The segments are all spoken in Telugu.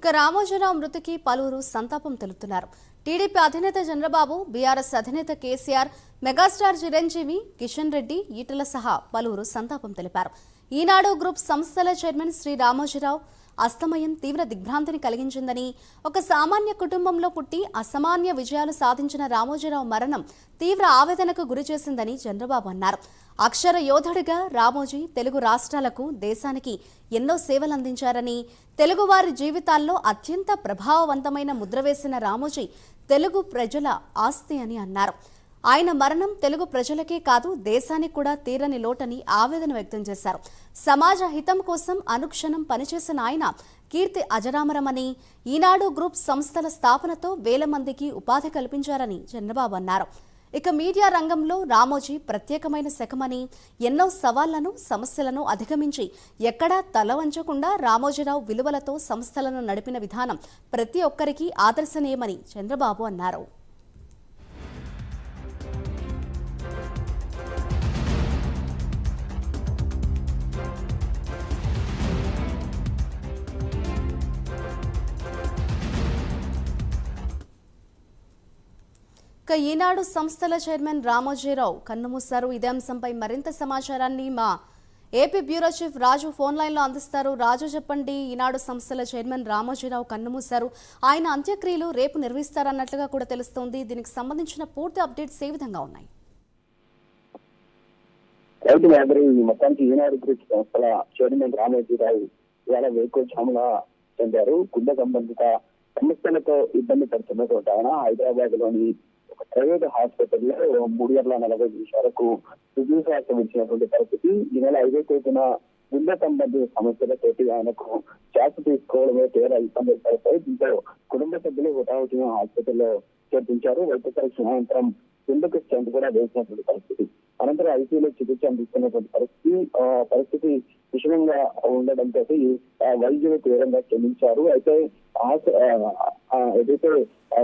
ఇక రామోజీరావు మృతికి పలువురు సంతాపం తెలుపుతున్నారు. టీడీపీ అధినేత చంద్రబాబు బీఆర్ఎస్ అధినేత కేసీఆర్ మెగాస్టార్ చిరంజీవి కిషన్ రెడ్డి ఈటల సహా పలువురు సంతాపం తెలిపారు. ఈనాడు గ్రూప్ సంస్థల చైర్మన్ శ్రీ రామోజీరావు అస్తమయం తీవ్ర దిగ్భ్రాంతిని కలిగించిందని ఒక సామాన్య కుటుంబంలో పుట్టి అసామాన్య విజయాలు సాధించిన రామోజీరావు మరణం తీవ్ర ఆవేదనకు గురిచేసిందని చంద్రబాబు అన్నారు. అక్షర యోధుడిగా రామోజీ తెలుగు రాష్ట్రాలకు దేశానికి ఎన్నో సేవలందించారని తెలుగువారి జీవితాల్లో అత్యంత ప్రభావవంతమైన ముద్ర వేసిన రామోజీ తెలుగు ప్రజల ఆస్తి అని అన్నారు. ఆయన మరణం తెలుగు ప్రజలకే కాదు దేశానికి కూడా తీరని లోటని ఆవేదన వ్యక్తం చేశారు. సమాజ హితం కోసం అనుక్షణం పనిచేసిన ఆయన కీర్తి అజరామరమని ఈనాడు గ్రూప్ సంస్థల స్థాపనతో వేల మందికి ఉపాధి కల్పించారని చంద్రబాబు అన్నారు. ఇక మీడియా రంగంలో రామోజీ ప్రత్యేకమైన శకమని ఎన్నో సవాళ్ళను సమస్యలను అధిగమించి ఎక్కడా తల వంచకుండా రామోజీరావు విలువలతో సంస్థలను నడిపిన విధానం ప్రతి ఒక్కరికి ఆదర్శనీయమని చంద్రబాబు అన్నారు. ఇక ఈనాడు సంస్థల చైర్మన్ రామోజీరావు కన్నుమూశారు. ఇదే అంశంపై మరింత సమాచారాన్ని మా AP bureau chief Raju phone లైన్లో అందిస్తారు. రాజు చెప్పండి ఈనాడు సంస్థల చైర్మన్ రామోజీరావు కన్నుమూశారు. ఆయన అంత్యక్రియలు రేపు నిర్వహిస్తారన్నట్లుగా కూడా తెలుస్తోంది. దీనికి సంబంధించిన పూర్తి అప్డేట్స్ ఏ విధంగా ఉన్నాయి? రైతు మొత్తానికి ఈనాడు గ్రూప్ సంస్థల చైర్మన్ రామోజీరావు ఇవాళ వేకోజామున చెందారు. సంబంధిత సమస్యలతో ఇబ్బంది పడుతున్న చోట ఆయన హైదరాబాద్లోని ప్రైవేట్ హాస్పిటల్లో మూడు గంటల నలభై నిమిషాలకు చికిత్స ఇచ్చినటువంటి పరిస్థితి. ఈ నెల ఐదో తేదీన గుండె సంబంధిత సమస్యలతోటి ఆయనకు శ్వాస తీసుకోవడమే తీవ్ర ఇబ్బందులు పడతాయి దీంతో కుటుంబ సభ్యులు హుటాహుటిన హాస్పిటల్లో చేర్పించారు. వైద్య పరీక్ష అనంతరం గుండెకు స్టెంట్ కూడా వేసినటువంటి పరిస్థితి. అనంతరం ఐసీయూలో చికిత్స అందిస్తున్నటువంటి పరిస్థితి పరిస్థితి విషమంగా ఉండడంతో వైద్యులు తీవ్రంగా క్షమించారు. అయితే ఏదైతే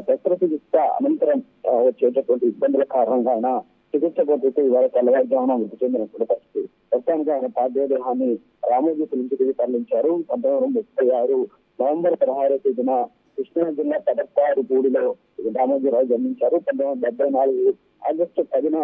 శస్త్రచికిత్స అనంతరం వచ్చేటటువంటి ఇబ్బందుల కారణంగా ఆయన చికిత్స పొందుతూ ఇవాళ తెల్లవారుజామున మృతి చెందినటువంటి పరిస్థితి. ప్రస్తుతానికి ఆయన పార్థదేహాన్ని రామోజీ ఫిలింకి తరలించారు. పంతొమ్మిది వందల ముప్పై ఆరు నవంబర్ పదహారో తేదీన కృష్ణా జిల్లా పెదపాడు గూడిలో రామోజీరావు జన్మించారు. పంతొమ్మిది వందల డెబ్బై నాలుగు ఆగస్టు పదిన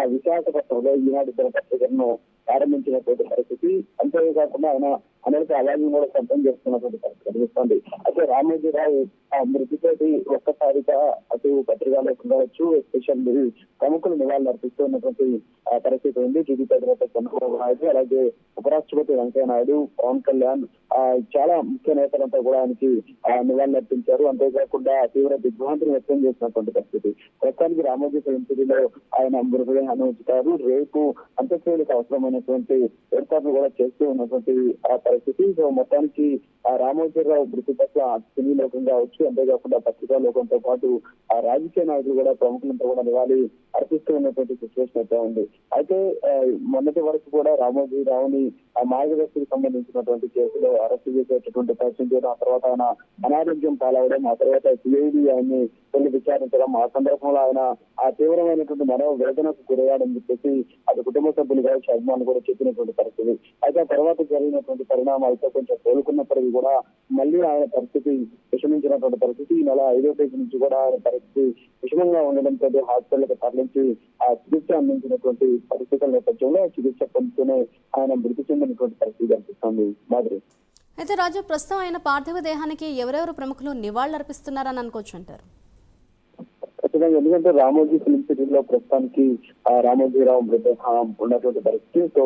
ఆ విశాఖపట్నంలో ఈనాడు దినపత్రికను ప్రారంభించినటువంటి పరిస్థితి. అంతేకాకుండా ఆయన అనేది అలాగే కూడా శబ్దం చేస్తున్నటువంటి పరిస్థితి కనిపిస్తుంది. అయితే రామోజీరావు ఆ మృతితోటి ఒక్కసారిగా అటు పత్రికలో ఉండవచ్చు ఎస్పెషల్లీ ప్రముఖులు నివాళులు అర్పిస్తున్నటువంటి ఆ పరిస్థితి ఉంది. టీడీపీ అధినేత చంద్రబాబు నాయుడు అలాగే ఉపరాష్ట్రపతి వెంకయ్య నాయుడు పవన్ కళ్యాణ్ ఆ చాలా ముఖ్య నేతలంతా కూడా ఆయనకి నివాళులు అర్పించారు. అంతేకాకుండా తీవ్ర దిగ్భ్రాంతిని వ్యక్తం చేసినటువంటి పరిస్థితి. ప్రస్తుతానికి రామోజీ ఫిలింసిటీలో ఆయన మృతదేహాన్ని ఉంచుతారు. రేపు అంత్యక్రియలకు అవసరమైనటువంటి ఏర్పాట్లు కూడా చేస్తూ ఉన్నటువంటి ఆ పరిస్థితి. సో మొత్తానికి రామోజీరావు మృతి పట్ల సినీ లోకం కావచ్చు అంతేకాకుండా పత్రికా లోకంతో పాటు ఆ రాజకీయ నాయకులు కూడా ప్రముఖులంతా కూడా నివాళి అర్పిస్తూ ఉన్నటువంటి సిచ్యువేషన్ అయితే ఉంది. అయితే మొన్నటి వరకు కూడా రామోజీరావుని ఆ మార్గదర్శికి సంబంధించినటువంటి కేసులో అరెస్ట్ చేసేటటువంటి ప్రయత్నం చేయడం ఆ తర్వాత ఆయన అనారోగ్యం పాలవడం ఆ తర్వాత సిఐడి ఆయన్ని వెళ్ళి విచారించడం ఆ సందర్భంలో ఆయన ఆ తీవ్రమైనటువంటి మనోవేదనకు గురయ్యాడని చెప్పేసి అది కుటుంబ సభ్యులు కావచ్చు అభిమానులు కూడా చెప్పినటువంటి పరిస్థితి. అయితే ఆ తర్వాత జరిగినటువంటి పరిణామాలతో కొంచెం కోలుకున్నప్పటికీ కూడా మళ్ళీ ఆయన పరిస్థితి విషమించినటువంటి పరిస్థితి. ఈ నెల ఐదో తేదీ నుంచి కూడా ఆయన పరిస్థితి విషమంగా ఉండడంతో హాస్పిటల్కి తరలించి ఆ చికిత్స అందించినటువంటి పరిస్థితుల నేపథ్యంలో చికిత్స పొందుతూనే ఆయన మృతి చెందినటువంటి పరిస్థితి కనిపిస్తుంది. మాదిరి అయితే రాజు ప్రస్తుతం ఆయన పార్థివ దేహానికి ఎవరెవరు ప్రముఖులు నివాళులర్పిస్తున్నారని అనుకోవచ్చు అంటారు? విధంగా ఎందుకంటే రామోజీ ఫిలిం సిటీలో ప్రస్తుతానికి రామోజీరావు మృతదేహం ఉన్నటువంటి పరిస్థితి. సో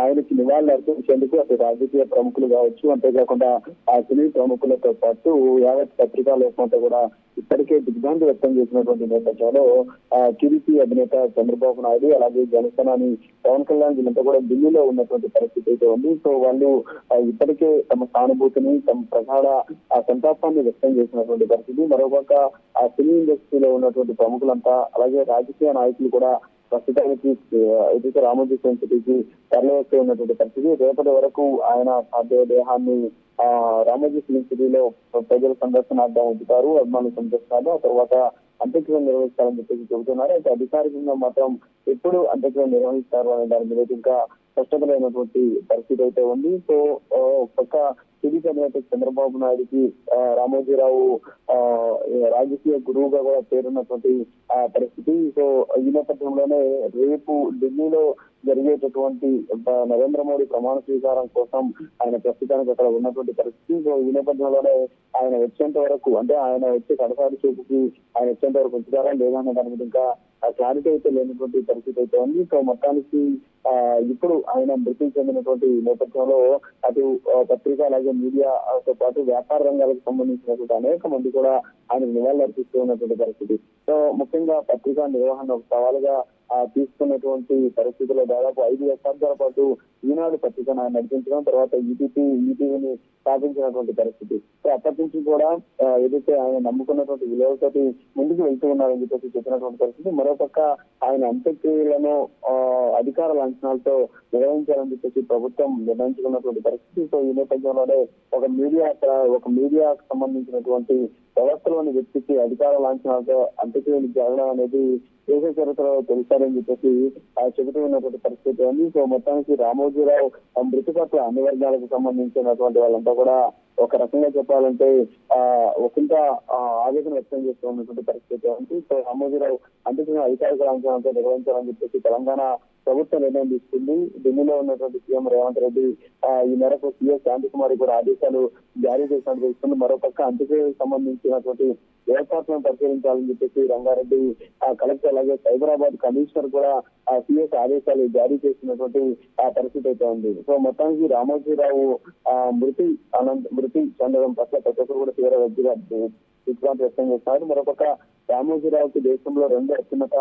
ఆయనకి నివాళులు అర్పించేందుకు అటు రాజకీయ ప్రముఖులు కావచ్చు అంతేకాకుండా ఆ సినీ ప్రముఖులతో పాటు యావత్ పత్రికా లోకంతో కూడా ఇప్పటికే దిగ్భ్రాంతి వ్యక్తం చేసినటువంటి నేపథ్యంలో టీడీపీ అధినేత చంద్రబాబు నాయుడు అలాగే జనసేనాని పవన్ కళ్యాణ్ వీళ్ళంతా కూడా ఢిల్లీలో ఉన్నటువంటి పరిస్థితి అయితే ఉంది. సో వాళ్ళు ఇప్పటికే తమ సానుభూతిని తమ ప్రగాఢ ఆ సంతాపాన్ని వ్యక్తం చేసినటువంటి పరిస్థితి. మరోపక్క ఆ సినీ ఇండస్ట్రీలో ఉన్నటువంటి ప్రముఖులంతా అలాగే రాజకీయ నాయకులు కూడా ప్రస్తుతానికి ఏదైతే రామోజీ సెంచురీకి తరలివస్తూ ఉన్నటువంటి పరిస్థితి రేపటి వరకు ఆయన పార్థివ దేహాన్ని ఆ రామోజీ ఫిలిం సిటీలో ప్రజల సందర్శనార్థం ఉంచుతారు అభిమానులు సందర్శనాలు ఆ తర్వాత అంత్యక్రియ నిర్వహిస్తారని చెప్పేసి చెబుతున్నారు. అయితే అధికారికంగా మాత్రం ఎప్పుడు అంత్యక్రియ నిర్వహిస్తారు అనే దాని మీద ఇంకా స్పష్టత పరిస్థితి అయితే ఉంది. సో ఒక పక్క టీడీపీ అధినేత చంద్రబాబు నాయుడుకి రామోజీరావు రాజకీయ గురువుగా కూడా పేరున్నటువంటి ఆ, పరిస్థితి. సో ఈ నేపథ్యంలోనే రేపు ఢిల్లీలో జరిగేటటువంటి నరేంద్ర మోడీ ప్రమాణ స్వీకారం కోసం ఆయన ప్రస్తుతానికి అక్కడ ఉన్నటువంటి పరిస్థితి. సో ఈ నేపథ్యంలోనే ఆయన వచ్చేంత వరకు అంటే ఆయన వచ్చి కడసారి చూపుకి ఆయన వచ్చేంత వరకు ఉంచుతారా లేదా అనే దాని మీద ఇంకా క్లారిటీ అయితే లేనటువంటి పరిస్థితి అయితే ఉంది. సో మొత్తానికి ఆ, ఇప్పుడు ఆయన మృతి చెందినటువంటి నేపథ్యంలో అటు పత్రిక అలాగే మీడియా తో పాటు వ్యాపార రంగాలకు సంబంధించినటువంటి అనేక మంది కూడా ఆయన నివాళులు అర్పిస్తూ ఉన్నటువంటి పరిస్థితి. సో ముఖ్యంగా పత్రికా నిర్వహణ ఒక సవాలుగా తీసుకున్నటువంటి పరిస్థితుల్లో దాదాపు ఐదు దశాబ్దాల పాటు ఈనాడు పత్రికను ఆయన నడిపించడం తర్వాత ఈటీపీ ఈటీవీని స్థాపించినటువంటి పరిస్థితి. సో అప్పటి నుంచి కూడా ఏదైతే ఆయన నమ్ముకున్నటువంటి విలువలతోటి ముందుకు వెళ్తూ ఉన్నారని చెప్పేసి చెప్పినటువంటి పరిస్థితి మరోపక్క ఆయన అంత్యక్రియలను అధికార లాంఛనాలతో నిర్వహించాలని చెప్పేసి ప్రభుత్వం నిర్ణయించుకున్నటువంటి పరిస్థితి. సో ఈ నేపథ్యంలోనే ఒక మీడియా ఒక మీడియాకు సంబంధించినటువంటి వ్యవస్థలోని వ్యక్తికి అధికార లాంఛనాలతో అంత్యక్రియలు జరగడం అనేది దేశ చరిత్రలో తెలుస్తారని చెప్పేసి ఆ చెబుతూ ఉన్నటువంటి పరిస్థితి ఉంది. సో మొత్తానికి రామోజీరావు మృతి పట్ల అన్ని వర్గాలకు సంబంధించినటువంటి వాళ్ళంతా కూడా ఒక రకంగా చెప్పాలంటే ఆ ఒకంత ఆవేదన వ్యక్తం చేస్తూ ఉన్నటువంటి పరిస్థితి ఉంది. సో రామోజీరావు అంత్యక్రియ అధికారిక లాంఛనాలతో నిర్వహించాలని చెప్పేసి తెలంగాణ ప్రభుత్వం నిర్ణయం తీసుకుంది. ఢిల్లీలో ఉన్నటువంటి సీఎం రేవంత్ రెడ్డి ఈ మేరకు సీఎస్ శాంతికుమారి కూడా ఆదేశాలు జారీ చేసినట్టు తెలుస్తుంది. మరోపక్క అంత్యక్రియకు సంబంధించినటువంటి ఏర్పాట్లను పరిశీలించాలని చెప్పేసి రంగారెడ్డి ఆ, కలెక్టర్ అలాగే సైబరాబాద్ కమిషనర్ కూడా ఆ ఆదేశాలు జారీ చేసినటువంటి ఆ పరిస్థితి అయితే ఉంది. సో మొత్తానికి రామోజీరావు ఆ మృతి అనంత మృతి చెందడం పట్ల ప్రతి ఒక్కరు కూడా తీవ్ర వ్యక్తిగా దిగ్భ్రాంతి వ్యక్తం చేస్తున్నారు. మరొక రామోజీరావుకి దేశంలో రెండు అత్యున్నత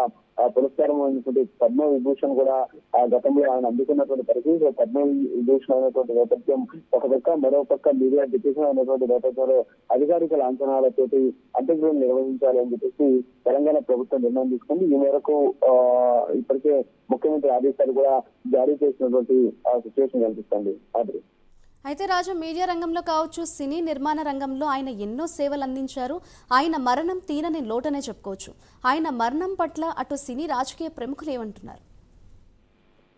పురస్కారం అయినటువంటి పద్మ విభూషణ్ కూడా ఆ గతంలో ఆయన అందుకున్నటువంటి పరిస్థితి. పద్మ విభూషణ్ అనేటువంటి నేపథ్యం ఒక పక్క మరో పక్క మీడియా డిప్యూషన్ అనేటువంటి నేపథ్యంలో అధికారిక లాంఛనాలతోటి అంత్యక్రియలు నిర్వహించాలి అని చెప్పేసి తెలంగాణ ప్రభుత్వం నిర్ణయం తీసుకుంది. ఈ మేరకు ఇప్పటికే ముఖ్యమంత్రి ఆదేశాలు కూడా జారీ చేసినటువంటి సిచ్యువేషన్ కనిపిస్తుంది. ఆద్రి అయితే రాజు మీడియా రంగంలో కావచ్చు సినీ నిర్మాణ రంగంలో ఆయన ఎన్నో సేవలు అందించారు. ఆయన మరణం తీరని లోటనే చెప్పుకోవచ్చు. ఆయన మరణం పట్ల అటు సినీ రాజకీయ ప్రముఖులు ఏమంటున్నారు?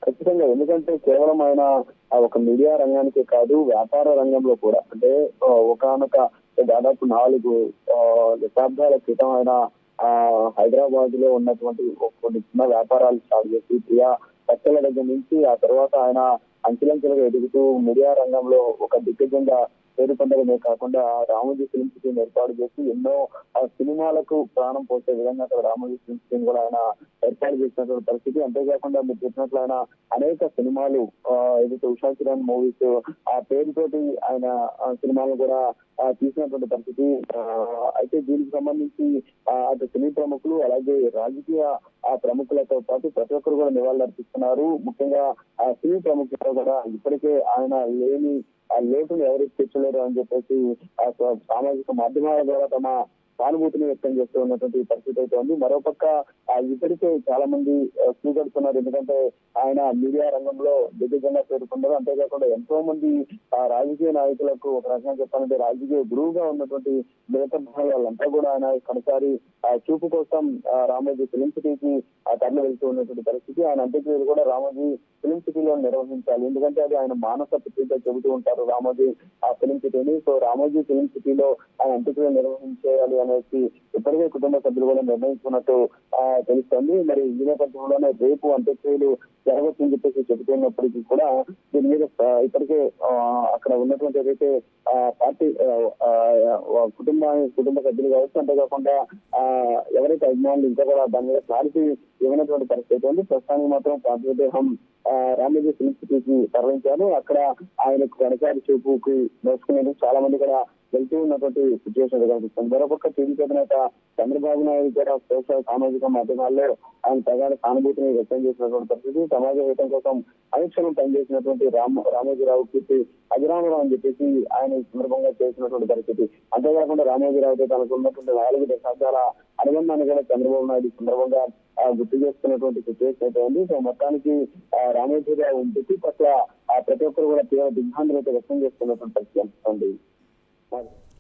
ఖచ్చితంగా. ఎందుకంటే కేవలం ఆయన ఒక మీడియా రంగానికే కాదు వ్యాపార రంగంలో కూడా. అంటే ఒకనొక దాదాపు నాలుగు దశాబ్దాల క్రితం ఆయన ఆ హైదరాబాద్లో ఉన్నటువంటి కొన్ని చిన్న వ్యాపారాలు స్టార్ట్ చేసి ప్రియా పచ్చల దగ్గర నుంచి ఆ తర్వాత ఆయన అంచెలంచెలుగా ఎదుగుతూ మీడియా రంగంలో ఒక దిగ్గజంగా పేరు పొందడమే కాకుండా రామోజీ ఫిల్మ్ సిటీని ఏర్పాటు చేసి ఎన్నో సినిమాలకు ప్రాణం పోసే విధంగా అక్కడ రామోజీ ఫిల్మ్ సిటీని కూడా ఆయన ఏర్పాటు చేసినటువంటి పరిస్థితి. అంతేకాకుండా మీరు చెప్పినట్లు ఆయన అనేక సినిమాలు ఏదైతే ఉషా కిరణ్ మూవీస్ ఆ పేరుతోటి ఆయన సినిమాలను సినిమాలు కూడా తీసినటువంటి పరిస్థితి. అయితే దీనికి సంబంధించి అటు సినీ ప్రముఖులు అలాగే రాజకీయ ఆ ప్రముఖులతో పాటు ప్రతి ఒక్కరు కూడా నివాళులు అర్పిస్తున్నారు ముఖ్యంగా ఆ సినీ ప్రముఖులు కూడా ఇప్పటికే ఆయన లేని ఆ లోటును ఎవరికి తెచ్చలేరు అని చెప్పేసి ఆ సామాజిక మాధ్యమాల ద్వారా తమ సానుభూతిని వ్యక్తం చేస్తూ ఉన్నటువంటి పరిస్థితి అయితే ఉంది. మరోపక్క ఇప్పటికే చాలా మంది ఆ, స్వీకరిస్తున్నారు ఎందుకంటే ఆయన మీడియా రంగంలో దిగ్గజంగా పేర్కొన్నారు అంతేకాకుండా ఎంతో మంది ఆ రాజకీయ నాయకులకు ఒక రకంగా చెప్పాలంటే రాజకీయ గురువుగా ఉన్నటువంటి మిగతా వాళ్ళంతా కూడా ఆయన కనసారి చూపు కోసం ఆ, రామోజీ ఫిలిం సిటీకి తరలి వెళ్తూ ఉన్నటువంటి పరిస్థితి. ఆయన అంత్యక్రియలు కూడా రామోజీ ఫిలిం సిటీలో నిర్వహించాలి. ఎందుకంటే అది ఆయన మానస పుత్రిక చెబుతూ ఉంటారు రామోజీ ఆ ఫిలిం సిటీని. సో రామోజీ ఫిలిం సిటీలో ఆయన అంత్యక్రియలు నిర్వహించేయాలి అనేసి ఇప్పటికే కుటుంబ సభ్యులు కూడా నిర్ణయించుకున్నట్టు తెలుస్తోంది. మరి ఈ నేపథ్యంలోనే రేపు అంత్యక్రియలు జరగవచ్చని చెప్పేసి చెబుతున్నప్పటికీ కూడా దీని మీద ఇప్పటికే అక్కడ ఉన్నటువంటి ఏదైతే ఆ, పార్టీ కుటుంబ కుటుంబ సభ్యులు కావచ్చు అంతేకాకుండా ఆ, ఎవరైతే అభిమానులు ఇంకా కూడా దాని మీద క్లారిటీ ఇవ్వనటువంటి పరిస్థితి ఉంది. ప్రస్తుతానికి మాత్రం పార్థివదేహం ఆ, రామోజీ ఫిలిం సిటీకి తరలించారు. అక్కడ ఆయనకు కనకారి చూపుకి నేర్చుకునేందుకు చాలా మంది కూడా వెళ్తూ ఉన్నటువంటి సిచ్యువేషన్ కనిపిస్తుంది మరొక టీడీపీ అధినేత చంద్రబాబు నాయుడు కూడా సోషల్ సామాజిక మాధ్యమాల్లో ఆయన ప్రగాఢ సానుభూతిని వ్యక్తం చేసినటువంటి పరిస్థితి. సమాజ హితం కోసం అనుక్షణం పనిచేసినటువంటి రామ రామోజీరావు కీర్తి అజరామరావు అని చెప్పేసి ఆయన సందర్భంగా చేసినటువంటి పరిస్థితి. అంతేకాకుండా రామోజీరావుతో తనకు ఉన్నటువంటి నాలుగు దశాబ్దాల అనుబంధాన్ని కూడా చంద్రబాబు నాయుడు సందర్భంగా గుర్తు చేసుకున్నటువంటి సిచ్యువేషన్ అయితే ఉంది. సో మొత్తానికి రామోజీరావు మృతి పట్ల ప్రతి ఒక్కరు కూడా తీవ్ర దిగ్భ్రాంతులు అయితే వ్యక్తం చేస్తున్నటువంటి పరిస్థితి అనిపిస్తుంది